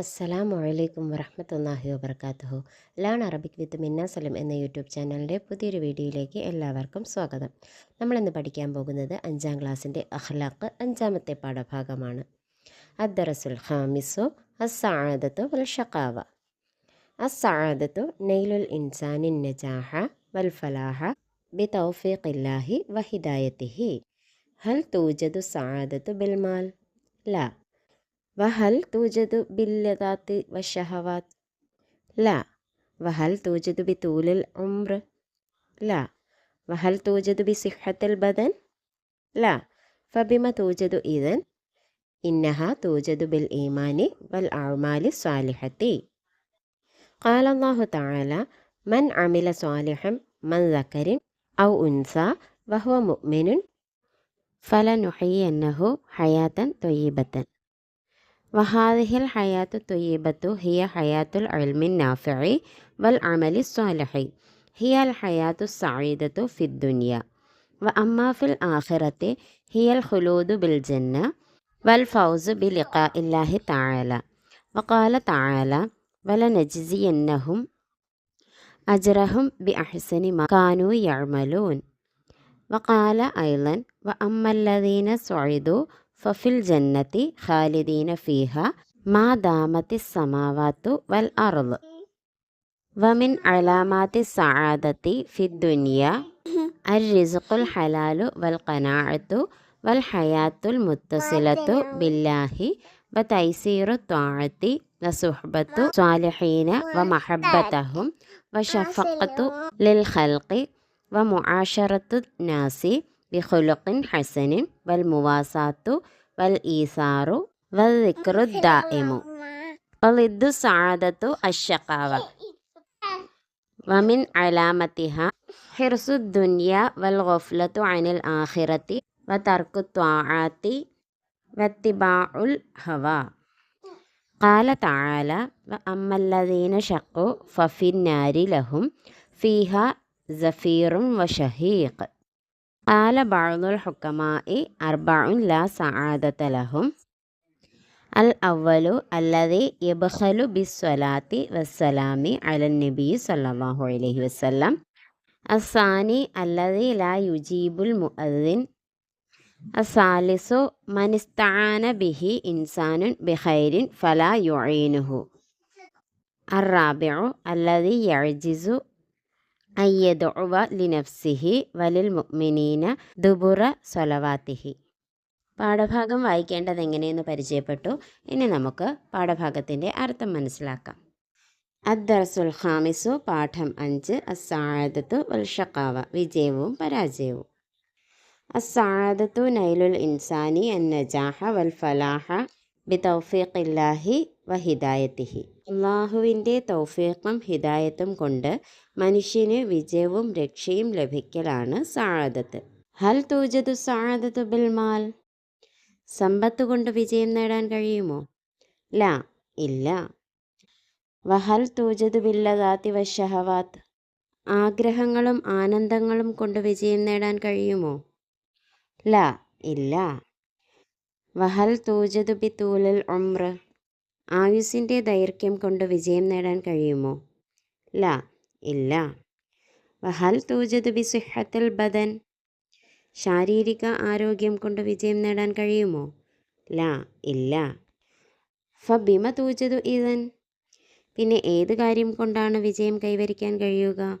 അസ്സലാമു അലൈക്കും വറഹ്മത്തുള്ളാഹി വബർക്കാത്തുഹു ലേൺ അറബിക് വിത്ത് മിന്ന സലം എന്ന യൂട്യൂബ് ചാനലിന്റെ പുതിയൊരു വീഡിയോയിലേക്ക് എല്ലാവർക്കും സ്വാഗതം. നമ്മളിന്ന് പഠിക്കാൻ പോകുന്നത് അഞ്ചാം ക്ലാസ്സിന്റെ അഹ്ലാഖ് അഞ്ചാമത്തെ പാഠഭാഗമാണ്. അദ്ദറസുൽ ഖാമിസു അസാദത്തു വൽ ഷക്കാവ അസാദത്തു നെയ്ലുൽ ഇൻസാനിൻ നജാഹ വൽ ഫലാഹ ബി തൗഫീഖില്ലാഹി വഹിദായത്തിഹി ഹൽ തൂജതു സാദത്തു ബിൽമാൽ ലാ. وهل توجد باللذات والشهوات؟ لا وهل توجد بطول العمر؟ لا وهل توجد بصحة البدن؟ لا فبما توجد إذن؟ إنها توجد بالإيمان والأعمال الصالحة قال الله تعالى من عمل صالحا من ذكر أو أنثى وهو مؤمن فلنحيينه حياة طيبة وهذه الحياة الطيبة هي حياة العلم النافع والعمل الصالح. هي الحياة السعيدة في الدنيا. وأما في الآخرة هي الخلود بالجنة والفوز بلقاء الله تعالى. وقال تعالى ولنجزينهم أجرهم بأحسن ما كانوا يعملون وقال أيضا وأما الذين سعدوا ففي الجنة خالدين فيها ما دامت السماوات والأرض. ومن علامات السعادة في الدنيا الرزق الحلال والقناعة والحياة المتصلة بالله وتيسير الطاعة وصحبة الصالحين ومحبتهم وشفقة للخلق ومعاشرة الناس بخلق حسن والمواساة والإيثار والذكر الدائم. وضد السعادة الشقاوة ومن علامتها حرص الدنيا والغفلة عن الآخرة وترك الطاعات واتباع الهوى. قال تعالى وأما الذين شقوا ففي النار لهم فيها زفير وشهيق. ആല ബാഴുൽ ഹുക്കമായി അർബാഉൻ ലാ സആദത്തലഹും അൽ അവലു അല്ലതി യബഹലു ബിസ്വലാത്തി വസ്സലാമി അലൻ നബി സല്ലാഹു അലഹി വസ്ലം അസാനി അല്ലതി ലാ യുജീബുൽ മുഅദ്ദിൻ. അസാലിസു മനിസ്താന ബിഹി ഇൻസാനുൻ ബിഹൈരിൻ ഫലാ യുഈനുഹു. അറാബിഉ അല്ലതി യഅ്ജിസു അയ്യദുവ ലിനഫ്സിഹി വലിൽ മുഅ്മിനീന ദുബുറ സൊലവാത്തിഹി പാഠഭാഗം വായിക്കേണ്ടത് എങ്ങനെയെന്ന് പരിചയപ്പെട്ടു. ഇനി നമുക്ക് പാഠഭാഗത്തിന്റെ അർത്ഥം മനസ്സിലാക്കാം. അദ്ദർസുൽ ഖാമിസു പാഠം അഞ്ച് അസാഴത്തു ഉൽഷക്കാവ വിജയവും പരാജയവും. അസാഴത്തു നൈലുൽ ഇൻസാനി അന്നജാഹ വൽ ഫലാഹ ബി തൗഫീഖില്ലാഹി വ ഹിദായത്തിഹി. അള്ളാഹുവിന്റെ തൗഫീഖും ഹിദായത്തും കൊണ്ട് മനുഷ്യന് വിജയവും രക്ഷയും ലഭിക്കലാണ് സാഴദത്ത് ഹൽ തൂജതു സാഴദത്ത് ബിൽമാൽ സമ്പത്ത് കൊണ്ട് വിജയം നേടാൻ കഴിയുമോ? ലാ ഇല്ല. വഹൽ തൂജതു ബില്ലദാത്തി വഷഹവാത്ത് ആഗ്രഹങ്ങളും ആനന്ദങ്ങളും കൊണ്ട് വിജയം നേടാൻ കഴിയുമോ? ലാ ഇല്ല. വഹൽ തൂജതു ബി തൂലൽ ഒമ്ര ആയുസിന്റെ ദൈർഘ്യം കൊണ്ട് വിജയം നേടാൻ കഴിയുമോ? ല ഇല്ല. വഹൽ തൂജത് ബി സിഹത്തുൽ ബദൻ. ശാരീരിക ആരോഗ്യം കൊണ്ട് വിജയം നേടാൻ കഴിയുമോ? ല ഇല്ല. ഫ ഫബിമ തൂജതു ഇതൻ പിന്നെ ഏത് കാര്യം കൊണ്ടാണ് വിജയം കൈവരിക്കാൻ കഴിയുക?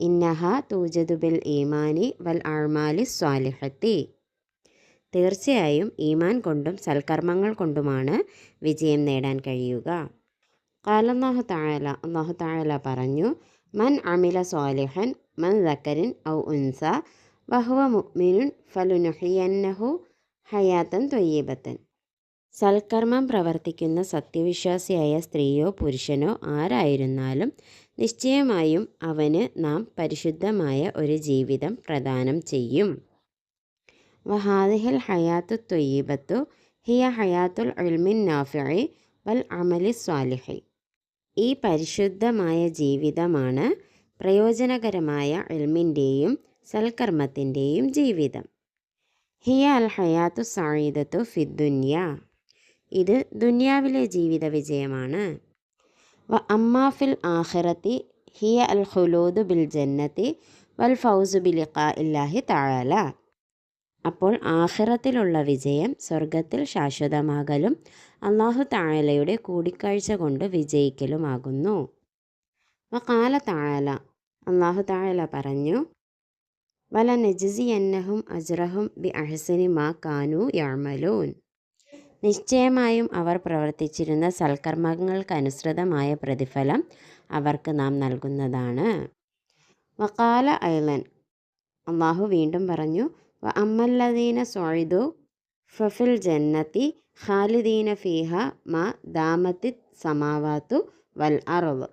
ഇന്നഹ തൂജതു ബിൽ ഈമാനി വൽ ആൾമാലി സ്വാലിഹത്തി. തീർച്ചയായും ഈമാൻ കൊണ്ടും സൽക്കർമ്മങ്ങൾ കൊണ്ടുമാണ് വിജയം നേടാൻ കഴിയുക. കാലന്നാഹു താഴല അള്ളാഹു താഴല പറഞ്ഞു മൻ അമില സ്വാലിഹൻ മൻ ദക്കരിൻ ഔ ഉൻസ വഹുവ മുഅ്മിനുൻ ഫലുനുഹിയന്നഹു ഹയാത്തൻ തൊയ്യബത്തൻ സൽക്കർമ്മം പ്രവർത്തിക്കുന്ന സത്യവിശ്വാസിയായ സ്ത്രീയോ പുരുഷനോ ആരായിരുന്നാലും നിശ്ചയമായും അവന് നാം പരിശുദ്ധമായ ഒരു ജീവിതം പ്രദാനം ചെയ്യും. വഹാദിഹിൽ ഹയാത്തു ത്വയ്യീബത്തു ഹിയ ഹയാത്തുൽ ഉൽമിൻ നാഫിഇ വൽ അമലി സ്വാലിഹി ഈ പരിശുദ്ധമായ ജീവിതമാണ് പ്രയോജനകരമായ ഇൽമിന്റെയും സൽക്കർമ്മത്തിന്റെയും ജീവിതം. ഹിയ അൽ ഹയാത്തു സായിദത്തു ഫിദ്ദുന്യ ഇത് ദുനിയാവിലെ ജീവിത വിജയമാണ്. വ അമ്മാഫിൽ ആഹിറത്തി ഹിയ അൽ ഖുലൂദ് ബിൽ ജന്നത്തി വൽ ഫൗസു ബിലിഖാ ഇല്ലാഹി താഴല അപ്പോൾ ആഹിറത്തിലുള്ള വിജയം സ്വർഗത്തിൽ ശാശ്വതമാകലും അള്ളാഹു താഴലയുടെ കൂടിക്കാഴ്ച കൊണ്ട് വിജയിക്കലുമാകുന്നു. വകാല താഴല അള്ളാഹു താഴല പറഞ്ഞു വല നജ്സി എന്നഹും അജ്റഹും ബി അഹസനി മാ കാനു യാമലൂൻ നിശ്ചയമായും അവർ പ്രവർത്തിച്ചിരുന്ന സൽക്കർമ്മങ്ങൾക്കനുസൃതമായ പ്രതിഫലം അവർക്ക് നാം നൽകുന്നതാണ്. വക്കാല ഐലൻ അള്ളാഹു വീണ്ടും പറഞ്ഞു വ അമ്മല്ലദീന സൊയ്തു ഫഫിൽ ജന്നത്തി ഖാലിദീന ഫീഹ മ ദാമത്തി സമാവാത്തു വൽ അറവ്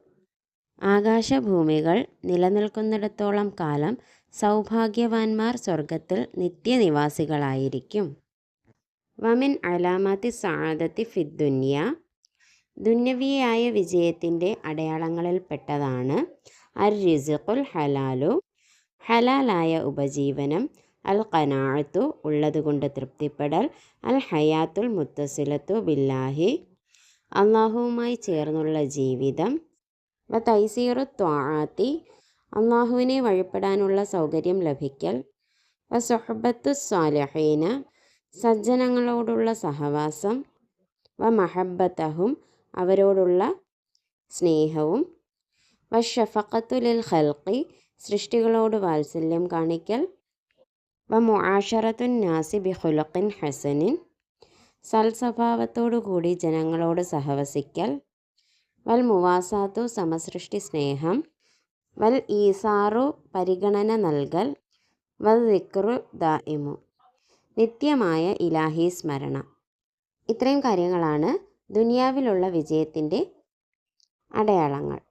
ആകാശഭൂമികൾ നിലനിൽക്കുന്നിടത്തോളം കാലം സൗഭാഗ്യവാന്മാർ സ്വർഗത്തിൽ നിത്യനിവാസികളായിരിക്കും. വമിൻ അലാമാത്തി സാദത്തി ഫിദ്ദുന്യ ദുന്യവിയായ വിജയത്തിന്റെ അടയാളങ്ങളിൽപ്പെട്ടതാണ് അർ റിസുഖുൽ ഹലാലു. ഹലാലായ ഉപജീവനം അൽ കനാഴത്തു ഉള്ളതുകൊണ്ട് തൃപ്തിപ്പെടൽ അൽ ഹയാത്തുൽ മുത്തസിലത്തു ബില്ലാഹി. അള്ളാഹുവുമായി ചേർന്നുള്ള ജീവിതം. വ തൈസീറു ത്വാത്തി അള്ളാഹുവിനെ വഴിപ്പെടാനുള്ള സൗകര്യം ലഭിക്കൽ. വ സൊഹബത്തു സ്വാലഹീന സജ്ജനങ്ങളോടുള്ള സഹവാസം. വ മഹബത്തഹും അവരോടുള്ള സ്നേഹവും. വ ഷഫക്കത്തുലിൽ ഹൽക്കി സൃഷ്ടികളോട് വാത്സല്യം കാണിക്കൽ. വ മുആഷറത്തുൻ നാസി ബി കൂടി ഹസനിൻ സൽസ്വഭാവത്തോടുകൂടി ജനങ്ങളോട് സഹവസിക്കൽ. വൽ മുവാസാത്തു സമസൃഷ്ടി സ്നേഹം. വൽ ഈസാറു പരിഗണന നൽകൽ. വൽ ദിക്റു ദായിമു നിത്യമായ ഇലാഹി സ്മരണ. ഇത്രയും കാര്യങ്ങളാണ് ദുനിയാവിലുള്ള വിജയത്തിന്റെ അടയാളങ്ങൾ.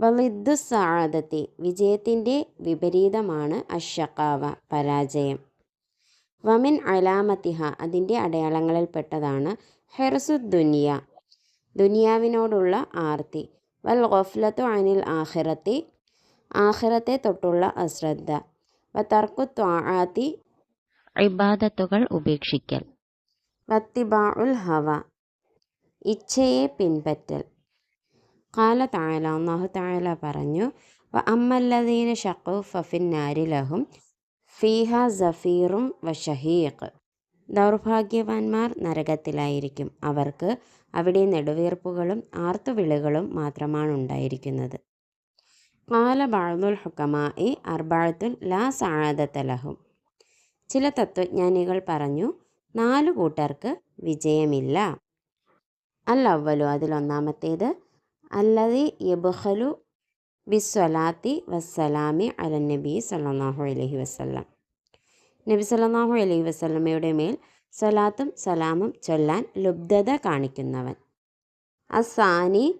വലിദ്ദു സാദത്തി വിജയത്തിന്റെ വിപരീതമാണ് അഷക്കാവ പരാജയം. വമിൻ അലാമത്തിഹ അതിന്റെ അടയാളങ്ങളിൽപ്പെട്ടതാണ് ഹെർസു ദുനിയ ദുനിയാവിനോടുള്ള ആർത്തി. വൽ ഗഫ്ലത്തു അനിൽ ആഹിറത്തി ആഹിറത്തെ തൊട്ടുള്ള അശ്രദ്ധ. വ തർക്കു ത്വാആത്തി ഇബാദത്തുകൾ ഉപേക്ഷിക്കൽ. വത്തിബാഉൽ ഹവ ഇച്ഛയെ പിൻപറ്റൽ. കാല താല അള്ളാഹു താല പറഞ്ഞു വ അമ്മല്ലദീന ഷഖു ഫഫിൻ നാരി ലഹും ഫീഹ സഫീറും വ ഷഹീഖ് ദൗർഭാഗ്യവാന്മാർ നരകത്തിലായിരിക്കും. അവർക്ക് അവിടെ നെടുവീർപ്പുകളും ആർത്തുവിളികളും മാത്രമാണ് ഉണ്ടായിരിക്കുന്നത്. കാല ബഅദുൽ ഹുക്കമായി അർബാഴത്തുൽ ലാ സാഴതലഹും ലഹും. ചില തത്വജ്ഞാനികൾ പറഞ്ഞു നാലു കൂട്ടർക്ക് വിജയമില്ല. അല്ല അവലു അതിലൊന്നാമത്തേത് അല്ലതി യബഹലു ബിസ്വലാത്തി വസ്സലാമി അല നബി സല്ലല്ലാഹു അലഹി വസല്ലം. നബി സല്ലല്ലാഹു അലഹി വസല്ലമയുടെ മേൽ സ്വലാത്തും സലാമും ചൊല്ലാൻ ലുബ്ധത കാണിക്കുന്നവൻ. അസാനി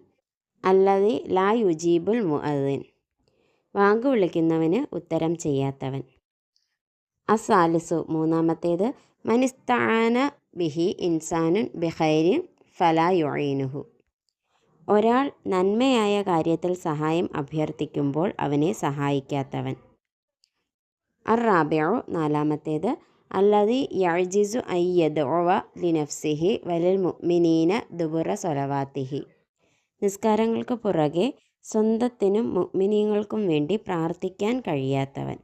അല്ലതി ലാ യുജീബുൽ മുഅദ്ദിൻ. വാങ്ക് വിളിക്കുന്നവന് ഉത്തരം ചെയ്യാത്തവൻ. അസാലിസു മൂന്നാമത്തേത് മനിസ്താന ബിഹി ഇൻസാനുൻ ബിഹൈരി ഫലാ ഒരാൾ നന്മയായ കാര്യത്തിൽ സഹായം അഭ്യർത്ഥിക്കുമ്പോൾ അവനെ സഹായിക്കാത്തവൻ. അർ റാബിഉ നാലാമത്തേത് യാഴ്ജിസു അൻ ഓവ ലിനഫ്സിഹി വലിൽ മുഅ്മിനീന ദുബുറ സ്വലവാത്തിഹി. നിസ്കാരങ്ങൾക്ക് പുറകെ സ്വന്തത്തിനും മുഗ്മിനീങ്ങൾക്കും വേണ്ടി പ്രാർത്ഥിക്കാൻ കഴിയാത്തവൻ.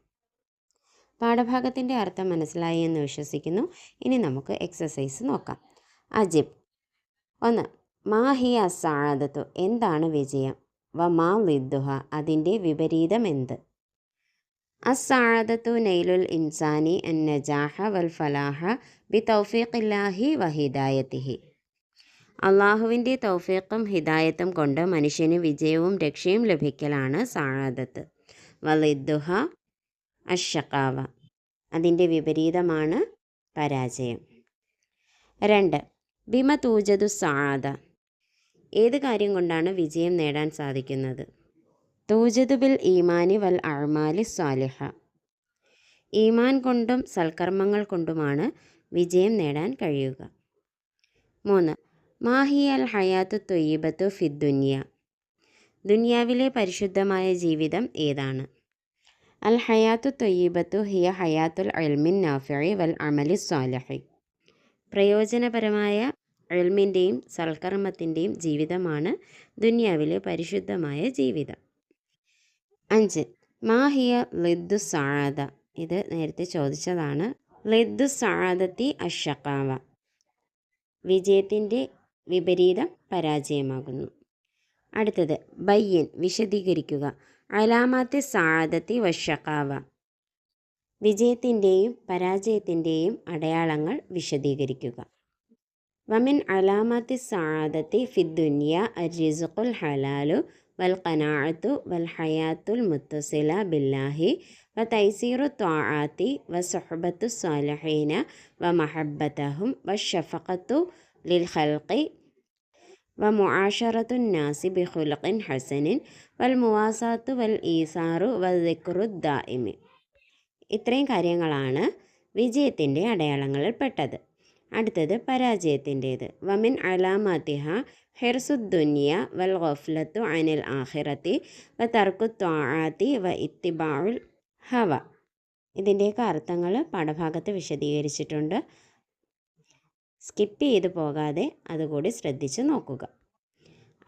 പാഠഭാഗത്തിന്റെ അർത്ഥം മനസ്സിലായി എന്ന് വിശ്വസിക്കുന്നു. ഇനി നമുക്ക് എക്സസൈസ് നോക്കാം. അജിബ്. ഒന്ന്. മാ ഹി അസാദത്തു എന്താണ് വിജയം? വ മാ ലിദ്ദുഹ അതിന്റെ വിപരീതം എന്ത് അസാദത്തു നൈലുൽ ഇൻസാനി അൻ നജാഹ വൽ ഫലാഹ ബി തൗഫീഖില്ലാഹി വ ഹിദായത്തിഹി. അള്ളാഹുവിന്റെ തൗഫീഖും ഹിദായത്തും കൊണ്ട് മനുഷ്യന് വിജയവും രക്ഷയും ലഭിക്കലാണ് സാഴാദത്ത് വലിദ്ദുഹ അഷക്കാവ അതിന്റെ വിപരീതമാണ് പരാജയം. രണ്ട് ബിമ തൂജതു സാദ ഏത് കാര്യം കൊണ്ടാണ് വിജയം നേടാൻ സാധിക്കുന്നത്? തൂജതുബിൽ ഈമാനി വൽ അഴ്മാലി സ്വാലിഹ. ഈമാൻ കൊണ്ടും സൽക്കർമ്മങ്ങൾ കൊണ്ടുമാണ് വിജയം നേടാൻ കഴിയുക. മൂന്ന് മാഹിയൽ ഹയാത്തു തൊയ്യബത്തു ഫിദ്ദുന്യ ദുനിയാവിലെ പരിശുദ്ധമായ ജീവിതം ഏതാണ്? അൽ ഹയാത്തു തൊയ്യബത്തു ഹിയ ഹയാത്തുൽ അൽമിൻ നാഫി വൽ അമലി സ്വാലഹി. പ്രയോജനപരമായ എൽമിന്റെയും സൽക്കർമ്മത്തിന്റെയും ജീവിതമാണ് ദുനിയാവിലെ പരിശുദ്ധമായ ജീവിതം. അഞ്ച് മാഹിയ ലിദ്ദു സാഴത ഇത് നേരത്തെ ചോദിച്ചതാണ്. ലിദ്ദു സാഴതത്തി അഷക്കാവ വിജയത്തിന്റെ വിപരീതം പരാജയമാകുന്നു. അടുത്തത് ബയ്യൻ വിശദീകരിക്കുക. അലാമാത്തി സാഴതത്തി വഷക്കാവ വിജയത്തിന്റെയും പരാജയത്തിന്റെയും അടയാളങ്ങൾ വിശദീകരിക്കുക. വമിൻ അലാമത്തി സാദത്തി ഫിദ്ദുനിയ അരിസുഖുൽ ഹലാലു വൽ കനാഅത്തു വൽ ഹയാത്തുൽ മുത്തസില ബില്ലാഹി വ തൈസീറു ത്വാആത്തി വ സുഹബത്തു സ്വാലഹീന വ മഹബത്തഹും വ ഷഫഖത്തു ലിൽ ഖൽഖി വ മുആഷറത്തു നാസി ബി ഹസനിൻ വൽ മുവാസാത്തു വൽ ഈസാറു വ ദിക്റു ദായിമി ഇത്രയും കാര്യങ്ങളാണ് വിജയത്തിന്റെ അടയാളങ്ങളിൽപ്പെട്ടത് അടുത്തത് പരാജയത്തിന്റേത്. വമൻ അലാമാതിഹ ഹെർസുദ്ദുനിയ വൽ ഗഫ്ലത്തു അനിൽ ആഹിറത്തി വ തർക്കു ത്വാആത്തി വ ഇത്തിബാഉൽ ഹവ. ഇതിന്റെയൊക്കെ അർത്ഥങ്ങൾ പാഠഭാഗത്ത് വിശദീകരിച്ചിട്ടുണ്ട്. സ്കിപ്പ് ചെയ്തു പോകാതെ അതുകൂടി ശ്രദ്ധിച്ചു നോക്കുക.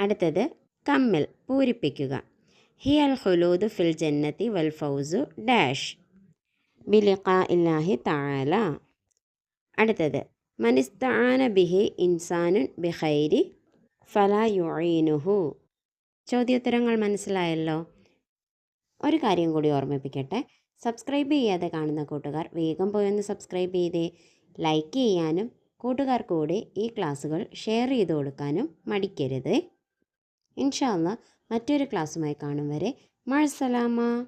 അടുത്തത് കമ്മൽ പൂരിപ്പിക്കുക. ഹി അൽ ഹുലൂദ് ഫിൽ ജന്നത്തി വൽ ഫൗസു ഡാഷ്. ബിലിഖാ ഇല്ലാഹി താല അടുത്തത് മനിസ്താന ബിഹി ഇൻസാനുൻ ബിഹൈരി ഫലാ യുഈനുഹു. ചോദ്യോത്തരങ്ങൾ മനസ്സിലായല്ലോ? ഒരു കാര്യം കൂടി ഓർമ്മിപ്പിക്കട്ടെ. സബ്സ്ക്രൈബ് ചെയ്യാതെ കാണുന്ന കൂട്ടുകാർ വേഗം പോയൊന്ന് സബ്സ്ക്രൈബ് ചെയ്തേ. ലൈക്ക് ചെയ്യാനും കൂട്ടുകാർ കൂടി ഈ ക്ലാസ്സുകൾ ഷെയർ ചെയ്ത് കൊടുക്കാനും മടിക്കരുത്. ഇൻഷാല്ല മറ്റൊരു ക്ലാസ്സുമായി കാണും വരെ. മഴസലാമ